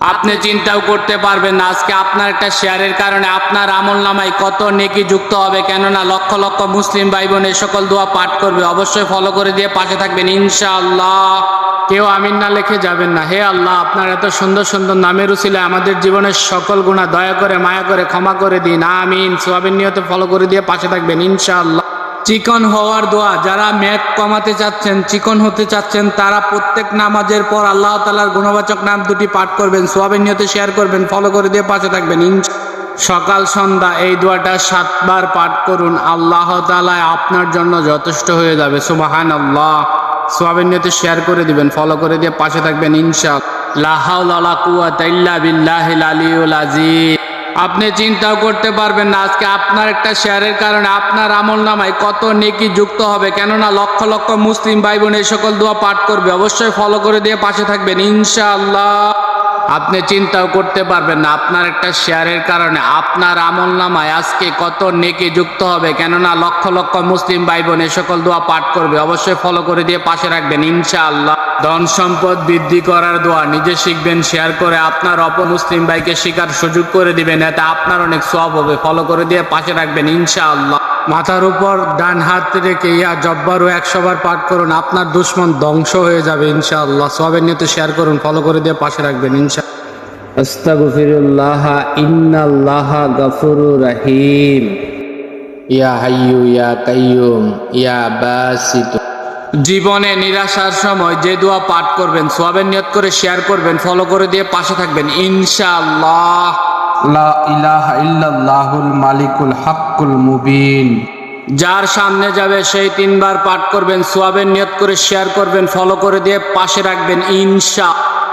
আপনি চিন্তাও করতে পারবেন না। আজকে আপনার একটা শেয়ারের কারণে আপনার আমল নামায় কত নেকি যুক্ত হবে, কেননা লক্ষ লক্ষ মুসলিম ভাই বোন এই সকল দোয়া পাঠ করবে। অবশ্যই ফলো করে দিয়ে পাশে থাকবেন, ইনশাআল্লাহ। কেউ আমিন না লিখে যাবেন না। হে আল্লাহ, আপনার এত সুন্দর সুন্দর নামের উচিলে আমাদের জীবনের সকল গুণা দয়া করে, মায়া করে, ক্ষমা করে দিন। আমিন। সোয়াবিন নিয়তে ফলো করে দিয়ে পাশে থাকবেন, ইনশাআল্লাহ। চিকন হওয়ার দোয়া। যারা মেদ কমাতে চাচ্ছেন, চিকন হতে চাচ্ছেন, তারা প্রত্যেক নামাজের পর আল্লাহ তালার গুণবাচক নাম দুটি পাঠ করবেন সোয়াবিন নিয়তে শেয়ার করবেন, ফলো করে দিয়ে পাশে থাকবেন। সকাল, সন্ধ্যা, এই দোয়াটা সাতবার পাঠ করুন। আল্লাহ তালা আপনার জন্য যথেষ্ট হয়ে যাবে। সুবাহান আল্লাহ সোয়াবিন নিয়তে শেয়ার করে দিবেন, ফলো করে দিয়ে পাশে থাকবেন ইনশা লাহাউলা কুয়াত ইল্লা বিল্লাহিল আলিউল আজিজ আপনি চিন্তাও করতে পারবেন না। আজকে আপনার একটা শেয়ারের কারণে আপনার আমল নামায় কত নেকি যুক্ত হবে। কেননা লক্ষ লক্ষ মুসলিম ভাই বোন এই সকল দোয়া পাঠ করবে। অবশ্যই ফলো করে দিয়ে পাশে থাকবেন। ইনশাআল্লাহ। আপনি চিন্তাও করতে পারবেন না। আপনার একটা শেয়ারের কারণে আপনার আমল নামায় আজকে কত নেকি যুক্ত হবে। কেননা লক্ষ লক্ষ মুসলিম ভাই বোন সকল দোয়া পাঠ করবে। অবশ্যই ফলো করে দিয়ে পাশে রাখবেন। ইনশাআল্লাহ। ধন সম্পদ বৃদ্ধি করার দোয়া নিজে শিখবেন, শেয়ার করে আপনার অপর মুসলিম ভাইকে শিকার সুযোগ করে দিবেন। এতে আপনার অনেক সব হবে। ফলো করে দিয়ে পাশে রাখবেন ইনশাআল্লাহ। মাথার উপর ডান হাত রেখে ইয়া জব্বারও একশো বার পাঠ করুন আপনার দুশ্মন ধ্বংস হয়ে যাবে ইনশাআল্লাহ। সবের নিয়ে শেয়ার করুন ফলো করে দিয়ে পাশে রাখবেন ইনশা আস্তাগফিরুল্লাহ ইন্নাল্লাহ গফুরুর রহিম। ইয়া হাইয়ু ইয়া কাইয়ুম ইয়া বাসিত। জীবনে নিরাশার সময় যে দোয়া পাঠ করবেন সোয়াবের নিয়ত করে শেয়ার করবেন ফলো করে দিয়ে পাশে থাকবেন ইনশাআল্লাহ। মালিকুল হাক্কুল মুবিন। যার সামনে যাবে, সেই তিনবার পাঠ করবেন, সোয়াবের নিয়ত করে শেয়ার করবেন, ফলো করে দিয়ে পাশে রাখবেন, ইনশা।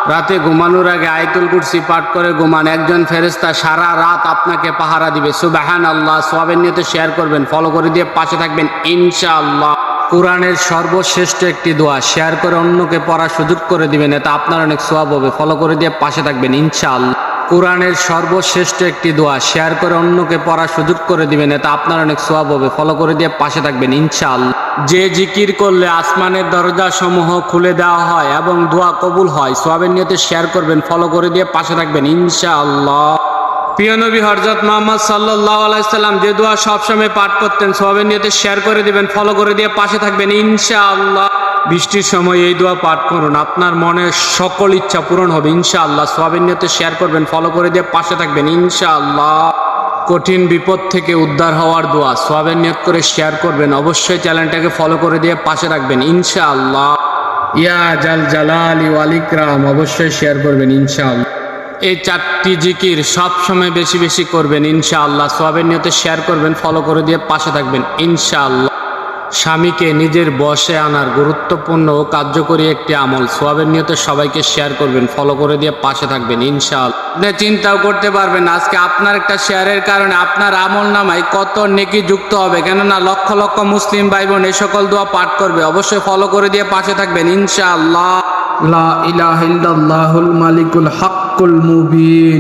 রাতে ঘুমানোর আগে আয়তুল কুরসি পাঠ করে ঘুমান। একজন ফেরেস্তা সারা রাত আপনাকে পাহারা দিবে। সুবাহান আল্লাহ সোয়াবের নিয়তে শেয়ার করবেন, ফলো করে দিয়ে পাশে থাকবেন ইনশা আল্লাহ কোরআনের সর্বশ্রেষ্ঠ একটি দোয়া, শেয়ার করে অন্যকে পড়ার সুযোগ করে দিবেন এটা আপনার অনেক সোয়াব হবে। ফলো করে দিয়ে পাশে থাকবেন, ইনশাআল্লাহ। কোরআনের সর্বশ্রেষ্ঠ একটি দোয়া, শেয়ার করে অন্যকে পড়ার সুযোগ করে দিবেন, এটা আপনার অনেক সোয়াব হবে। ফলো করে দিয়ে পাশে থাকবেন, ইনশাআল্লাহ। যে জিকির করলে আসমানের দরজা সমূহ খুলে দেওয়া হয় এবং দোয়া কবুল হয় সোয়াবের নিয়তে শেয়ার করবেন, ফলো করে দিয়ে পাশে থাকবেন, ইনশাআল্লাহ। প্রিয় নবী হরজত মোহাম্মদ সাল্লাহ আলাইসাল্লাম যে দোয়া সবসময় পাঠ করতেন সবের নিয়তে শেয়ার করে দিবেন, ফলো করে দিয়ে পাশে থাকবেন, ইনশাআল্লাহ। বৃষ্টির সময় এই দোয়া পাঠ করুন। আপনার মনের সকল ইচ্ছা পূরণ হবে, ইনশাআল্লাহ। সবের নিয়তে শেয়ার করবেন ফলো করে দিয়ে পাশে থাকবেন, ইনশাআল্লাহ। কঠিন বিপদ থেকে উদ্ধার হওয়ার দোয়া সোয়াবের নিয়ত করে শেয়ার করবেন। অবশ্যই চ্যানেলটাকে ফলো করে দিয়ে পাশে রাখবেন ইনশাআল্লাহ। ইয়া জাল জালালি ওয়ালিকরাম অবশ্যই শেয়ার করবেন, ইনশাআল্লাহ। এই চারটি জিকির সব সময় বেশি বেশি করবেন, ইনশাআল্লাহ। সোয়াবের নিয়তে শেয়ার করবেন ফলো করে দিয়ে পাশে থাকবেন, ইনশাআল্লাহ। স্বামীকে নিজের বসে আনার গুরুত্বপূর্ণ ও কার্যকরী একটি আমল। সোয়াবের নিয়তে সবাইকে শেয়ার করবেন ফলো করে দিয়ে পাশে থাকবেন, ইনশাআল্লাহ। আপনি চিন্তাও করতে পারবেন আজকে আপনার একটা শেয়ারের কারণে আপনার আমল নামায় কত নেকি যুক্ত হবে, কেননা লক্ষ লক্ষ মুসলিম ভাই বোন এই সকল দোয়া পাঠ করবে। অবশ্যই ফলো করে দিয়ে পাশে থাকবেন, ইনশাআল্লাহ। লা মালিকুল হাক্কুল মুবিন।